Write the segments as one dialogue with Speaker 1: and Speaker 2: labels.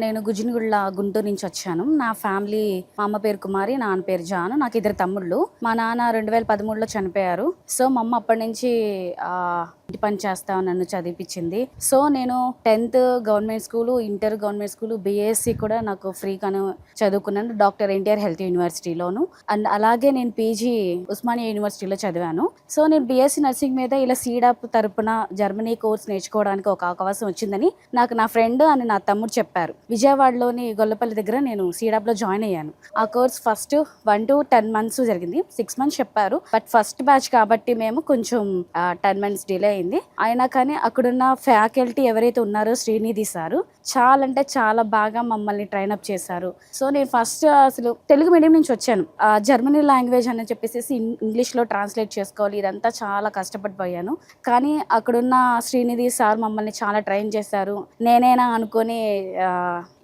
Speaker 1: నేను గుజినగుళ్ళ గుంటూరు నుంచి వచ్చాను. నా ఫ్యామిలీ మా అమ్మ పేరు కుమారి నాన్న పేరు జాను నాకు ఇద్దరు తమ్ముళ్ళు. మా నాన్న రెండు వేల పదమూడులో చనిపోయారు. సో మా అమ్మ అప్పటి నుంచి ఇంటి పని చేస్తా నన్ను చదివిపించింది. సో నేను tenth government school inter government school BSc కూడా నాకు ఫ్రీగానే చదువుకున్నాను. డాక్టర్ ఎన్టీఆర్ హెల్త్ యూనివర్సిటీలోను. అండ్ అలాగే నేను పీజీ ఉస్మానియా యూనివర్సిటీలో చదివాను. సో నేను బీఎస్సీ నర్సింగ్ మీద ఇలా సీడాప్ తరపున జర్మనీ కోర్స్ నేర్చుకోవడానికి ఒక అవకాశం వచ్చిందని నాకు నా ఫ్రెండ్ అని నా తమ్ముడు చెప్పారు. విజయవాడలోని గొల్లపల్లి దగ్గర నేను సీడాప్లో జాయిన్ అయ్యాను. ఆ course first one to ten months జరిగింది. సిక్స్ మంత్స్ చెప్పారు. బట్ ఫస్ట్ బ్యాచ్ కాబట్టి మేము కొంచెం టెన్ మంత్స్ డిలే అయింది. అయినా కానీ అక్కడున్న ఫ్యాకల్టీ ఎవరైతే ఉన్నారో శ్రీనిధి సారు చాలా అంటే చాలా బాగా మమ్మల్ని ట్రైన్ అప్ చేశారు. సో నేను ఫస్ట్ అసలు తెలుగు మీడియం నుంచి వచ్చాను. జర్మనీ లాంగ్వేజ్ అని చెప్పేసి ఇం- ఇంగ్లీష్లో ట్రాన్స్లేట్ చేసుకోవాలి. ఇదంతా చాలా కష్టపడిపోయాను. కానీ అక్కడున్న శ్రీనిధి సార్ మమ్మల్ని చాలా ట్రైన్ చేశారు. నేనేనా అనుకొని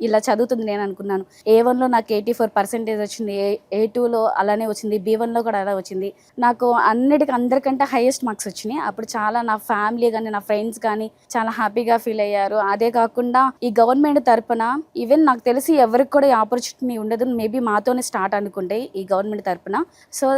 Speaker 1: ఇలా చదువుతుంది నేను అనుకున్నాను. ఏ వన్లో నాకు ఎయిటీ ఫోర్ పర్సెంటేజ్ వచ్చింది ఏ ఏ టూలో అలానే వచ్చింది. బీ వన్లో కూడా అలా వచ్చింది. నాకు అన్నిటికీ అందరికంటే హైయెస్ట్ మార్క్స్ వచ్చినాయి. అప్పుడు చాలా నా ఫ్యామిలీ కానీ నా ఫ్రెండ్స్ కానీ చాలా హ్యాపీగా ఫీల్ అయ్యారు. అదే కాకుండా ఈ గవర్నమెంట్ తరపున ఈవెన్ నాకు తెలిసి ఎవరికి కూడా ఈ ఆపర్చునిటీ ఉండదు. మేబీ మాతోనే స్టార్ట్ అనుకుంటే ఈ గవర్నమెంట్ తరపున. సో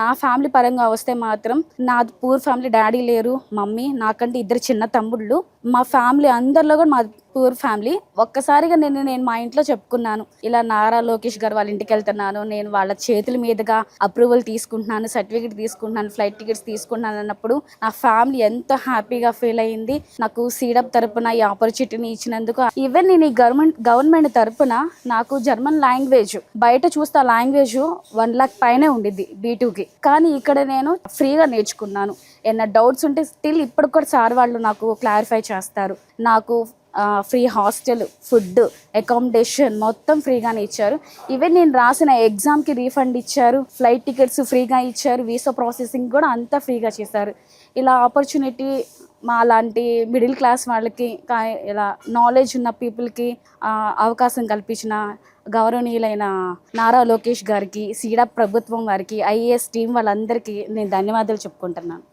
Speaker 1: నా ఫ్యామిలీ పరంగా వస్తే మాత్రం నా పూర్ ఫ్యామిలీ డాడీ లేరు మమ్మీ నాకంటే ఇద్దరు చిన్న తమ్ముళ్ళు మా ఫ్యామిలీ అందరిలో కూడా మా పూర్ ఫ్యామిలీ. ఒక్కసారిగా నేను నేను మా ఇంట్లో చెప్పుకున్నాను. ఇలా నారా లోకేష్ గారు వాళ్ళ ఇంటికి వెళ్తున్నాను. నేను వాళ్ళ చేతుల మీదుగా అప్రూవల్ తీసుకుంటున్నాను సర్టిఫికేట్ తీసుకుంటున్నాను ఫ్లైట్ టికెట్స్ తీసుకుంటున్నాను అన్నప్పుడు నా ఫ్యామిలీ ఎంత హ్యాపీగా ఫీల్ అయ్యింది నాకు సీడప్ తరపున ఈ ఆపర్చునిటీని ఇచ్చినందుకు ఈవెన్ నేను ఈ గవర్నమెంట్ గవర్నమెంట్ తరపున నాకు జర్మన్ లాంగ్వేజ్ బయట చూస్తే ఆ లాంగ్వేజ్ వన్ లాక్ పైనే ఉండిద్ది బీటూకి కానీ ఇక్కడ నేను ఫ్రీగా నేర్చుకున్నాను. ఏమైనా డౌట్స్ ఉంటే స్టిల్ ఇప్పుడు కూడా సార్ వాళ్ళు నాకు క్లారిఫై చేస్తారు. నాకు ఫ్రీ హాస్టల్ ఫుడ్ అకామిడేషన్ మొత్తం ఫ్రీగానే ఇచ్చారు. ఈవెన్ నేను రాసిన ఎగ్జామ్కి రీఫండ్ ఇచ్చారు ఫ్లైట్ టికెట్స్ ఫ్రీగా ఇచ్చారు వీసా ప్రాసెసింగ్ కూడా అంతా ఫ్రీగా చేశారు. ఇలా ఆపర్చునిటీ మా లాంటి మిడిల్ క్లాస్ వాళ్ళకి కా- ఇలా నాలెడ్జ్ ఉన్న పీపుల్కి అవకాశం కల్పించిన గౌరవనీయులైన నారా లోకేష్ గారికి సీడా ప్రభుత్వం వారికి ఐఏఎస్ టీం వాళ్ళందరికీ నేను ధన్యవాదాలు చెప్పుకుంటున్నాను.